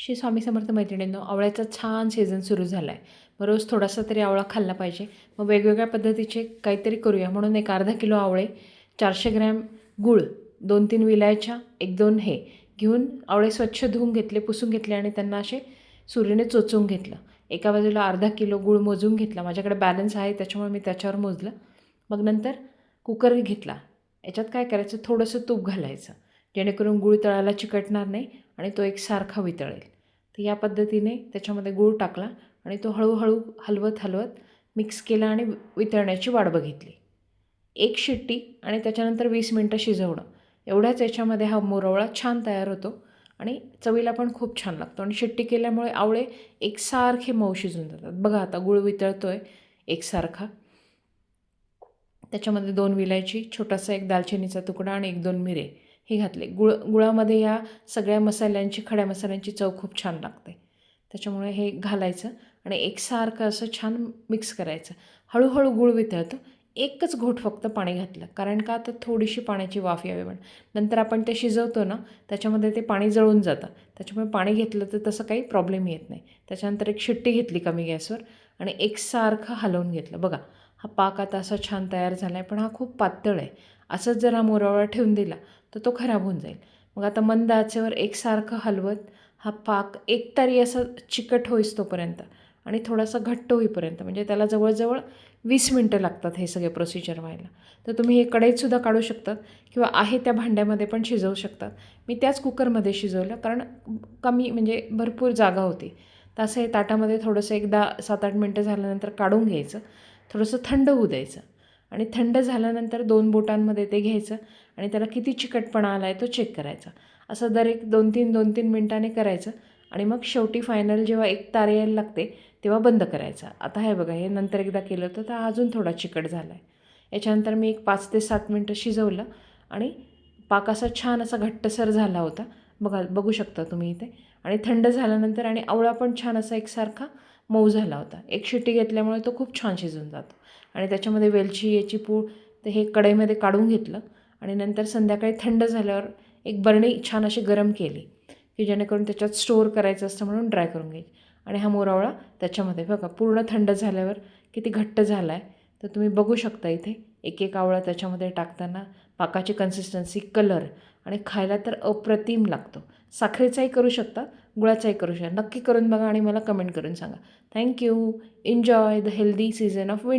श्री स्वामी समर्थ मैत्रिणींनो आवळ्याचा छान सीझन सुरू झाला आहे मग रोज थोडासा तरी आवळा खाल्ला पाहिजे. मग वेगवेगळ्या पद्धतीचे काहीतरी करूया. म्हणून एक अर्धा किलो आवळे चारशे ग्रॅम गूळ दोन तीन विलायच्या एक दोन हे घेऊन आवळे स्वच्छ धुवून घेतले पुसून घेतले आणि त्यांना असे सुरीने चोचवून घेतलं. एका बाजूला अर्धा किलो गूळ मोजून घेतला. माझ्याकडे बॅलन्स आहे त्याच्यामुळे मी त्याच्यावर मोजलं. मग नंतर कुकर घेतला. याच्यात काय करायचं? थोडंसं तूप घालायचं. जेणेकरून गूळ तळाला चिकटणार नाही आणि तो एकसारखा वितळेल. तर या पद्धतीने त्याच्यामध्ये गूळ टाकला आणि तो हळूहळू हलवत हलवत मिक्स केला आणि वितळण्याची वाट बघितली. एक शिट्टी आणि त्याच्यानंतर वीस मिनटं शिजवणं. एवढ्याच याच्यामध्ये हा मोरवळा छान तयार होतो आणि चवीला पण खूप छान लागतो आणि शिट्टी केल्यामुळे आवळे एकसारखे मऊ शिजून जातात. बघा आता गुळ वितळतो आहे एकसारखा. त्याच्यामध्ये दोन विलायची छोटासा एक दालचिनीचा तुकडा आणि एक दोन मिरे. हे घातले. गुळ गुळामध्ये या सगळ्या मसाल्यांची खड्या मसाल्यांची चव खूप छान लागते. त्याच्यामुळे हे घालायचं आणि एकसारखं असं छान मिक्स करायचं. हळूहळू गुळ वितळतं. एकच घोट फक्त पाणी घातलं. कारण का? तर थोडीशी पाण्याची वाफ यावी म्हणून नंतर आपण ते शिजवतो ना त्याच्यामध्ये ते पाणी जळून जातं. त्याच्यामुळे पाणी घेतलं तर तसं काही प्रॉब्लेम येत नाही. त्याच्यानंतर एक शिट्टी घेतली कमी गॅसवर आणि एकसारखं हलवून घेतलं. बघा हा पाक आता असा छान तयार झाला आहे पण हा खूप पातळ आहे. असंच जर हा मोरावळा ठेवून दिला तर तो खराब होऊन जाईल. मग आता मंद आचेवर एकसारखं हलवत हा पाक एकतारी असा चिकट होईस तोपर्यंत आणि थोडासा घट्ट होईपर्यंत म्हणजे त्याला जवळजवळ वीस मिनटं लागतात हे सगळे प्रोसिजर व्हायला. तर तुम्ही हे कढईतसुद्धा काढू शकतात किंवा आहे त्या भांड्यामध्ये पण शिजवू शकतात. मी त्याच कुकरमध्ये शिजवलं कारण कमी म्हणजे भरपूर जागा होती. तर असं हे ताटामध्ये थोडंसं एकदा सात आठ मिनटं झाल्यानंतर काढून घ्यायचं. थोडंसं थंड होऊ द्यायचं. आणि थंड झाल्यानंतर दोन बोटांमध्ये ते घ्यायचं आणि त्याला किती चिकटपणा आला आहे तो चेक करायचा. असं दर एक दोन तीन दोन तीन मिनटाने करायचं आणि मग शेवटी फायनल जेव्हा एक तार यायला लागते तेव्हा बंद करायचा. आता हे बघा हे नंतर एकदा केलं होतं तर अजून थोडा चिकट झाला आहे याच्यानंतर मी एक पाच ते सात मिनटं शिजवलं आणि पाक असा छान असा घट्टसर झाला होता. बघा बघू शकता तुम्ही इथे. आणि थंड झाल्यानंतर आणि आवळा पण छान असा एकसारखा मऊ झाला होता. एक शिट्टी घेतल्यामुळे तो खूप छान शिजून जातो. आणि त्याच्यामध्ये वेलची याची पूड ते हे कढईमध्ये काढून घेतलं आणि नंतर संध्याकाळी थंड झाल्यावर एक बरणी छान अशी गरम केली की जेणेकरून त्याच्यात स्टोअर करायचं असतं म्हणून ड्राय करून घ्यायची. आणि हा मोरावळा त्याच्यामध्ये बघा पूर्ण थंड झाल्यावर किती घट्ट झाला आहे तर तुम्ही बघू शकता इथे. एक एक आवळा त्याच्यामध्ये टाकताना पाकाची कन्सिस्टन्सी कलर आणि खायला तर अप्रतिम लागतो. साखरेचाही करू शकता गुळाचाही करू शकता नक्की करून बघा आणि मला कमेंट करून सांगा. Thank you enjoy the healthy season of winter